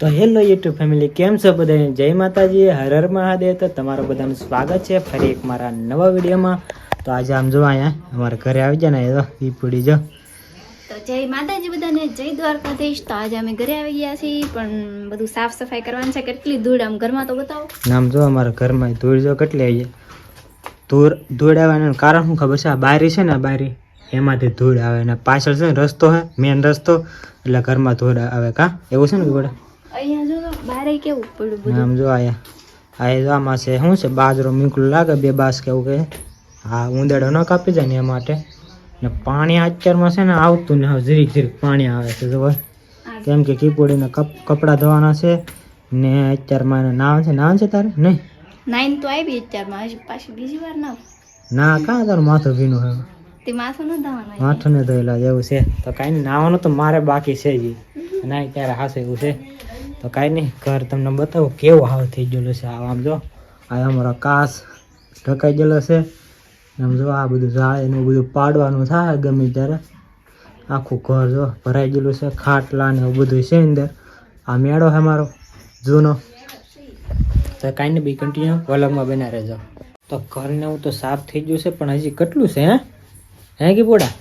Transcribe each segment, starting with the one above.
તો hello YouTube family કેમ છો બધાને જય માતાજી હર હર મહાદેવ. તો તમારું બધાનું સ્વાગત છે ફરી એક મારા નવા વિડીયોમાં. તો આજે આમ જો અહીંયા અમારા ઘરે આવી જાય ને એ તો ઈ પૂડી જો. તો જય માતાજી બધાને જય દ્વારકાધીશ. તો આજે અમે ઘરે આવી ગયા છીએ પણ બધું સાફ સફાઈ કરવાની છે. કેટલી ધૂળ આમ ઘરમાં તો બતાવો. નામ જો અમારા ઘરમાં ધૂળ જો કેટલી આવી જાય ધૂળ ધૂળ આવવાનું કારણ શું ખબર છે? આ બારી છે ને બારી. એમાંથી ધૂળ આવે ને પાછળ છે ને રસ્તો હે મેન રસ્તો. એટલે ઘરમાં ધૂળ આવે કા? એવું છે ને ગોડા અહીંયા જો બારે કેવું પડ્યું બધું? આમ જો આયા આ જો આમાં છે શું છે? બાજરો મીકલું લાગે બે બાસ કેવું કે હા ઉંદેડો ન કાપી જાય ને એ માટે. ને પાણી અત્યારમાં છે ને આવતું ને ઝીરીક જીરીક પાણી આવે છે જો કેમ કે કીપોડીને કપ કપડાં ધોવાના છે. ને અત્યારમાં એને નાવ છે. નાવ છે તારે? નહીં? નાઈન તો આવી અત્યારમાં. હજી પાછી બીજી વાર ના ના કાં તારું માથું ભીનું હોય? તે માથું ન ધાવાનું માથું ને ધોયેલા જેવું છે. તો કાંઈ નહીં નાવાનું તો મારે બાકી છે જ નાય ના ત્યારે હાસે એવું છે. તો કાંઈ નહીં ઘર તમને બતાવું કેવું હાવ થઈ ગયેલું છે આમ જો. આ અમારો કાસ ઢકાઈ ગયેલો છે. આમ જો આ બધું ઝાડ એનું બધું પાડવાનું થાય ગમે ત્યારે. આખું ઘર જો ભરાઈ ગયેલું છે ખાટલા ને એવું બધું છે અંદર. આ મેળો છે મારો જૂનો. તો કાંઈ નહીં બી કન્ટિન્યુ વલગમાં બના રહેજો. તો ઘરને એવું તો સાફ થઈ ગયું છે પણ હજી કેટલું છે હે? હે કે પોડા?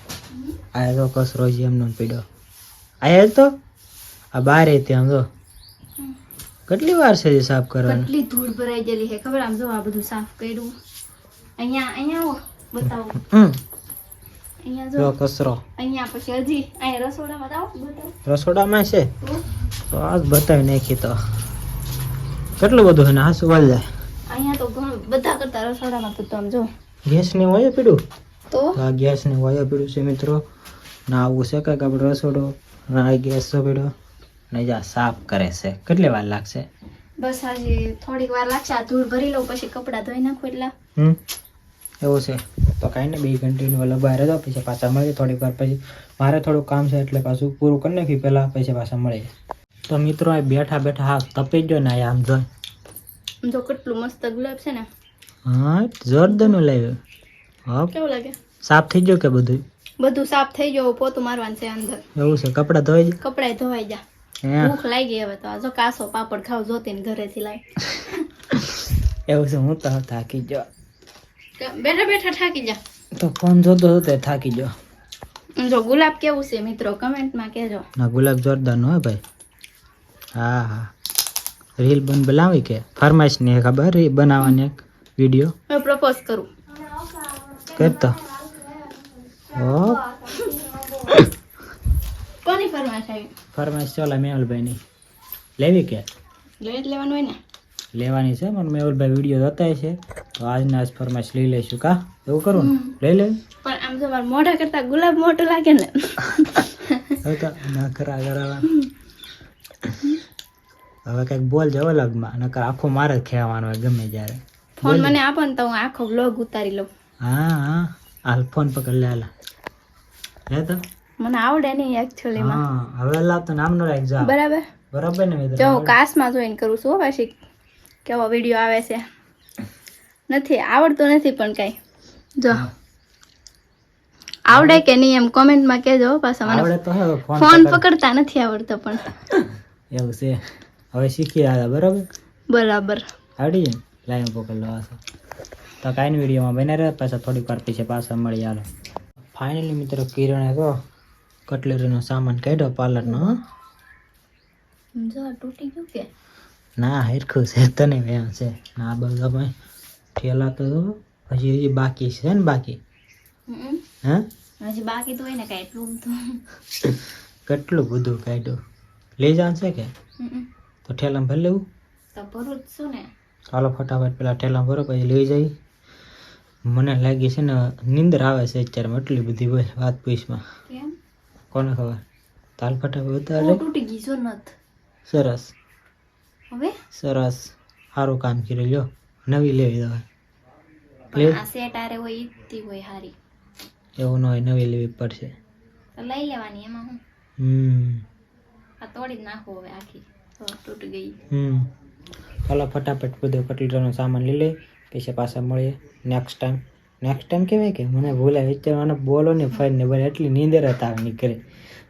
આ તો કચરો છે એમનો પીડ્યો આયા જ તો? આ બાર જો. કેટલી વાર છે જે સાફ કરવાનું? કેટલી ધૂળ ભરાઈ ગયેલી છે ખબર? આમ જો આ બધું સાફ કર્યું. અહીંયા અહીંયા આવો બતાવો. હમ. અહીંયા જો કસરો અહીંયા પછી હજી અહીંયા રસોડામાં આવો બતાવો. રસોડામાં છે? તો? તો આ બતાવી નાખી તો. કેટલું બધું છે ને? હાસુ વાલ જાય? અહીંયા તો બધા કરતા રસોડામાં તો આમ જો. ગેસની હોય પીડ્યું તો? આ ગેસની વાયો પીડ્યું છે મિત્રો. ના આવું છે કાંઈક આપણે રસોડો. ના આ ગેસ પીડ્યો ને જા સાફ કરે છે. કેટલી વાર લાગશે? બસ આજે થોડીક વાર લાગશે. આ ધૂળ ભરી લઉં પછી કપડાં ધોઈ નાખું એટલા. હમ? એવું છે. તો કાંઈ નહીં બે કન્ટિન્યુ અલગ બહાર જાઓ પછી પાછા મળીએ થોડીક વાર પછી. મારે થોડું કામ છે એટલે પાછું પૂરું કરી નાખ્યું પહેલાં પછી પાછા મળીએ. તો મિત્રો આ બેઠા બેઠા હા તપી જ ગયો ને આમ આમ જો કેટલું મસ્ત ગુલાબ છે ને. હા જોરદારનું લાવ્યું. હા? કેવું લાગે? સાફ થઈ ગયો કે બધું? બધું સાફ થઈ ગયો પોતું મારવાનું છે અંદર. એવું છે કપડા ધોઈ જાય કપડા ધોવાઈ જા ભૂખ લાગી હવે તો. જો કાસો પાપડ ખાવ જોતી ને ઘરેથી લાવી એવું છે હું તો થાકી ગયો. બેઠા બેઠા થાકી જા. તો ફોન જોતો જોતો થાકી ગયો. જો ગુલાબ કેવું છે મિત્રો કમેન્ટમાં કહેજો. ના ગુલાબ જોરદારનો હોય ભાઈ. હા હા. રીલ બન બનાવી કે? ફરમાઈશની ખબર બનાવવાની એક વીડિયો પ્રપોઝ કરું. કરતો? કોની ફરમાશ આવી? ફરમાઈશ ચોલા મેહુલભાઈની. લેવી કે? લઈ જ લેવાનું હોય ને. લેવાની છે પણ મેહુલભાઈ વીડિયો જોતા છે. તો આજના આજ ફરમાઈશ લઈ લઈશું કા? એવું કરું ને? લઈ લે પણ આમ જો મારા મોઢા કરતા ગુલાબ મોટો લાગે ને. હવે ના ખરા કરાવા હવે કંઈક બોલ જવો લગમાં નકર આખો મારે ખેવાનો ગમે જ્યારે ફોન મને આપો ને તો હું આખો બ્લોગ ઉતારી લઉં. હા હા. હાલ ફોન પકડ લે હાલ. હે તો? મને આવડે નહીં એકચ્યુઅલીમાં હા હવે લાવ તો નામનો રાખજો બરાબર? બરાબર ને મિત્રો? જો કાસમાં જોઈન કરું છું પાછી. કેવો વિડિયો આવે છે. નથી આવડતો નથી પણ કઈ. જો. આવડે કે નહીં એમ કોમેન્ટમાં કહેજો પાછા મને આવડે તો ફોન પકડતા નથી આવડતો પણ. એવું છે. હવે શીખી આવ્યા બરાબર? બરાબર. આવડી જાય લાઈન પકડ લો તો કાંઈ વિડીયોમાં બને રહે. પાછા થોડીક વાર પછી પાછા મળી હાલો. ફાઇનલી મિત્રો કિરણે તો કટલેરીનો સામાન કાઢ્યો પાર્લરનો તૂટી ગયું કે? ના હરખું છે તને એમ છે. ના બધા ભાઈ ઠેલા તો. હજી હજી બાકી છે ને બાકી? હા? હજી બાકી તો હોય કાંઈ એટલું તો કેટલું બધું કાઢ્યું? લઈ જવાનું છે કે? તો ઠેલામાં ભરી લેવું? તો ભરું જ છું ને. ચાલો ફટાફટ પેલા ઠેલા ભરો પછી લઈ જઈ. મને લાગી છે ને નીંદર આવે છે અત્યારે એટલી બધી વાત પૂછમાં. કેમ? કોને ખબર? તાલ ફટાફટ ઓ, તૂટી ગઈ નથ સરસ. હવે? સરસ. સારું કામ કરી લ્યો. નવી લેવી દવા આ સેટ આરે હોય ઈતી હોય હારી. એવું ન હોય નવી લેવી પડશે. તો લઈ લેવાની એમાં હું. હમ. આ તોડી જ નાખો હવે આખી. તૂટી ગઈ. હમ. ચાલો ફટાફટ બધો કટલરીનો સામાન લઈ લે. પછી પાછા મળીએ નેક્સ્ટ ટાઈમ નેક્સ્ટ ટાઈમ કહેવાય કે મને ભૂલાય વિચારવાનો બોલો ને ફરી ને બોલે એટલી નીંદર હતા નીકળે.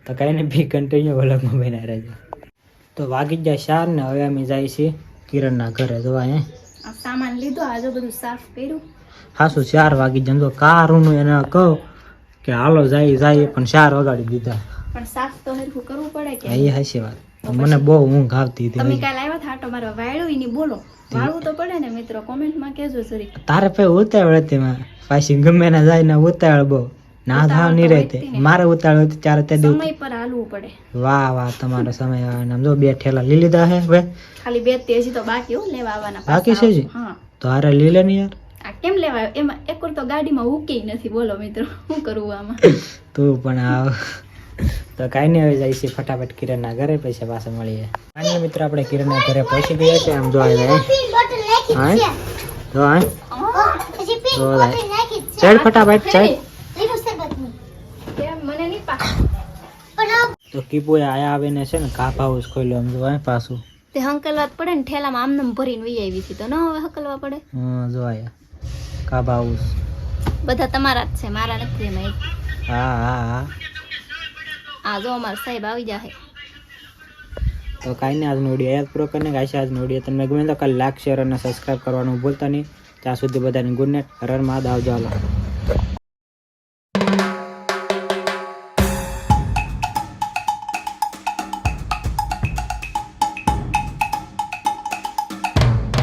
તો કાંઈ ને બી કન્ટિન્યુ વલગમાં બન્યા રહેજો. તો વાગી જાય શાર ને હવે અમે જાય છીએ કિરણના ઘરે. જોવા હે સામાન લીધો આજે બધું સાફ કર્યું. હાસું ચાર વાગી જાય તો નું એને કહું કે હાલો જાય જાય પણ ચાર વગાડી દીધા. પણ સાફ તો હરખું કરવું પડે કે એ હશે વાત. મને બહુ ઊંઘ આવતી તમે હતી આવ્યા હતા મારવા વાળ્યું એની બોલો. વાળવું તો પડે ને મિત્રો કોમેન્ટમાં કહેજો જરી તારે પે ઉતાવળ હતી માં. પાછી ગમે ના જાય ને ઉતાવળ બહુ. ના થાવ નહીં રહેતી. મારે ઉતાવળ હતી ચારે તે સમય પર હાલવું પડે. વાહ વાહ તમારો સમય આમ જો બે ઠેલા લઈ લીધા હે હવે ખાલી બે તેજી તો બાકી હો લેવા આવવાના બાકી છે જી? હા. તો હારે લઈ લે ને યાર. આ કેમ લેવાય? એમાં એક તો ગાડીમાં ઉકી નથી. બોલો મિત્રો શું કરવું આમાં? તું પણ આવ. તો કાંઈ નહીં હવે જાય છે ફટાફટ કિરણના ઘરે પૈસા પાછા મળીએ. ફાઇનલ મિત્રો આપણે કિરણના ઘરે પહોંચી ગયા છે આમ જો આવ્યા હા જો હા જો ચડ ફટાફટ ચડ કેમ મને નહીં પા તો કીપુએ આયા આવીને છે ને કાપ હાઉસ ખોલ્યો આમ જો હા પાછું. તે હંકલવા પડે ને ઠેલામાં આમનામ ભરીને વહી આવી હતી તો ન હવે હંકલવા પડે. હા જો આયા. કાપ હાઉસ બધા તમારા જ છે મારા નથી એમાં હા હા હા. આ જો અમારા સાહેબ આવી જાય તો કાંઈ નહીં, આજનો વીડિયો એક પૂરો કરીને ગાઈશ આજનો વીડિયો તમને ગમે તો કાલે લાઈક શેર અને સબસ્ક્રાઈબ કરવાનું ભૂલતા નહીં. ત્યાં સુધી બધાને ગુડ નાઇટ હર મહાદેવ આવજો હાલો